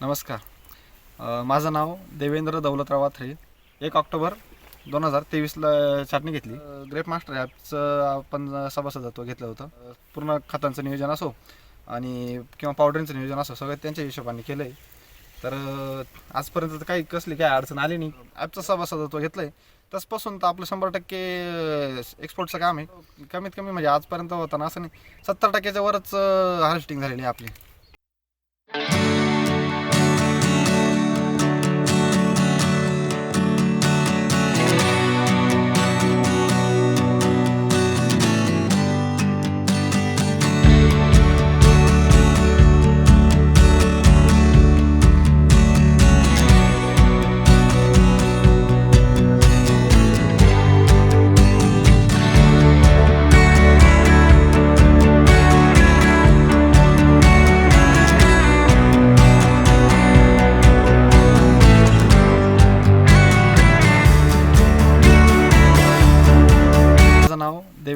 नमस्कार. माझं नाव देवेंद्र दौलतराव वाथरे एक ऑक्टोबर दोन हजार तेवीसला छाटणी घेतली. ग्रेप मास्टर ॲपचं आपण सभासदत्व घेतलं होतं. पूर्ण खतांचं नियोजन असो आणि किंवा पावडरींचं नियोजन असो सगळं त्यांच्या हिशोबाने केलं आहे तर आजपर्यंत तर काही कसली काही अडचण आली नाही. ॲपचं सभासदत्व घेतलं आहे तसपासून तर आपलं शंभर टक्के एक्सपोर्टचं काम आहे. कमीत कमी म्हणजे आजपर्यंत होताना असं नाही. सत्तर टक्क्याच्या वरच हार्वेस्टिंग झालेली आहे आपली.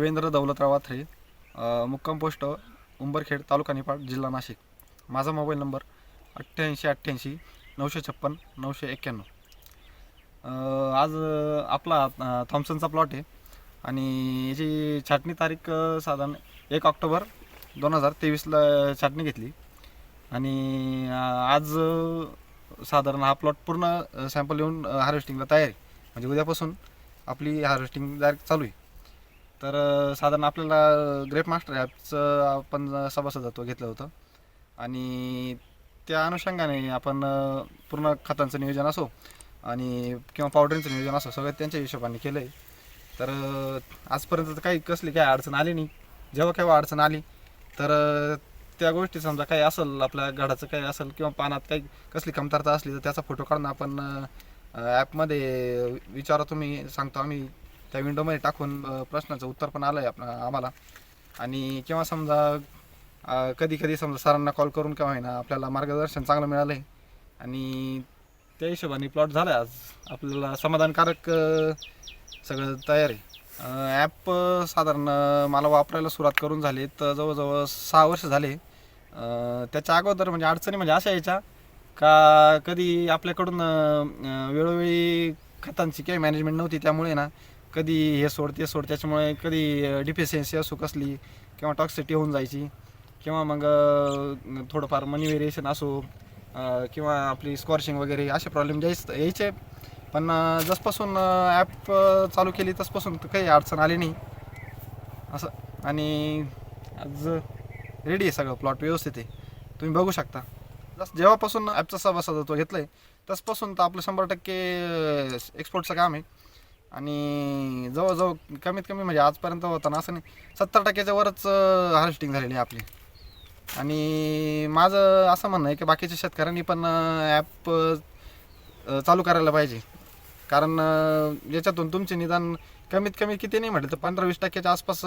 देवेंद्र दौलतराव वाथरे मुक्काम पोस्ट उंबरखेड तालुका निपाड जिल्हा नाशिक. माझा मोबाईल नंबर अठ्ठ्याऐंशी अठ्ठ्याऐंशी नऊशे छप्पन नऊशे एक्क्याण्णव. आज आपला थॉम्सनचा प्लॉट आहे आणि याची छाटणी तारीख साधारण एक ऑक्टोबर दोन हजार तेवीसला छाटणी घेतली. आणि आज साधारण हा प्लॉट पूर्ण सॅम्पल येऊन हार्वेस्टिंगला तयार आहे. म्हणजे उद्यापासून आपली हार्वेस्टिंग डायरेक्ट चालू आहे. तर साधारण आपल्याला ग्रेप मास्टर ॲपचं आपण सभासदत्व घेतलं होतं. आणि त्या अनुषंगाने आपण पूर्ण खतांचं नियोजन असो आणि किंवा पावडरींचं नियोजन असो सगळं त्यांच्या हिशोबाने केलं आहे तर आजपर्यंत तर काही कसली काही अडचण आली नाही. जेव्हा केव्हा अडचण आली तर त्या गोष्टी समजा काही असेल आपल्या घडाचं काही असेल किंवा पानात काही कसली कमतरता असली तर त्याचा फोटो काढून आपण ॲपमध्ये विचारा तुम्ही सांगतो आम्ही. त्या विंडोमध्ये टाकून प्रश्नाचं उत्तर पण आलं आहे आपण आम्हाला. आणि किंवा समजा कधी कधी समजा सरांना कॉल करून किंवा होईना आपल्याला मार्गदर्शन चांगलं मिळालं आहे आणि त्या हिशोबाने प्लॉट झाला आहे आज. आपल्याला समाधानकारक सगळं तयार आहे. ॲप साधारण मला वापरायला सुरुवात करून झाली. तर जवळजवळ सहा वर्ष झाले. त्याच्या अगोदर म्हणजे अडचणी म्हणजे अशा यायच्या का कधी आपल्याकडून वेळोवेळी खतांची काही मॅनेजमेंट नव्हती त्यामुळे ना कधी हे सोड ते सोड त्याच्यामुळे कधी डिफिशियन्सी असो कसली किंवा टॉक्सिटी होऊन जायची किंवा मग थोडंफार मनी व्हेरिएशन असो किंवा आपली स्कॉर्शिंग वगैरे असे प्रॉब्लेम जायच यायचे. पण जसपासून ॲप चालू केली तसपासून तर काही अडचण आली नाही. असं. आणि आज रेडी आहे सगळं प्लॉट व्यवस्थित आहे. तुम्ही बघू शकता. जस जेव्हापासून ॲपचा सभासदत्व घेतलं आहे तसपासून तर आपलं शंभर टक्के एक्सपोर्टचं काम आहे. आणि जवळजवळ कमीत कमी म्हणजे आजपर्यंत होताना असं नाही. सत्तर टक्क्याच्या वरच हार्वेस्टिंग झालेली आहे आपली. आणि माझं असं म्हणणं आहे की बाकीच्या शेतकऱ्यांनी पण ॲप चालू करायला पाहिजे. कारण याच्यातून तुमचे निदान कमीत कमी किती नाही म्हटलं तर पंधरा वीस टक्क्याच्या आसपास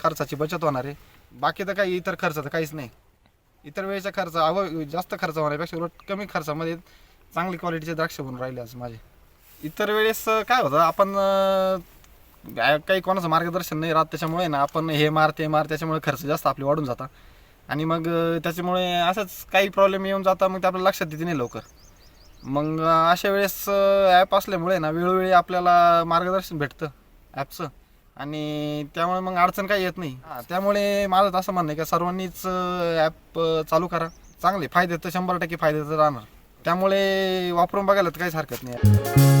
खर्चाची बचत होणार आहे. बाकी तर काही इतर खर्च तर काहीच नाही. इतर वेळेचा खर्च अव जास्त खर्च होण्यापेक्षा उलट कमी खर्चामध्ये चांगली क्वालिटीचे द्राक्ष बनून राहिले आज माझे. इतर वेळेस काय होतं आपण काही कोणाचं मार्गदर्शन नाही राहत त्याच्यामुळे ना आपण हे मार ते मार त्याच्यामुळे खर्च जास्त आपले वाढून जातात. आणि मग त्याच्यामुळे असंच काही प्रॉब्लेम येऊन जातात मग ते आपल्याला लक्षात येते नाही लवकर. मग अशा वेळेस ॲप असल्यामुळे ना वेळोवेळी आपल्याला मार्गदर्शन भेटतं ॲपचं आणि त्यामुळे मग अडचण काही येत नाही. त्यामुळे माझं तर असं म्हणणं आहे का सर्वांनीच ॲप चालू करा. चांगले फायदे तर शंभर टक्के फायदे तर राहणार. त्यामुळे वापरून बघायला तर काहीच हरकत नाही.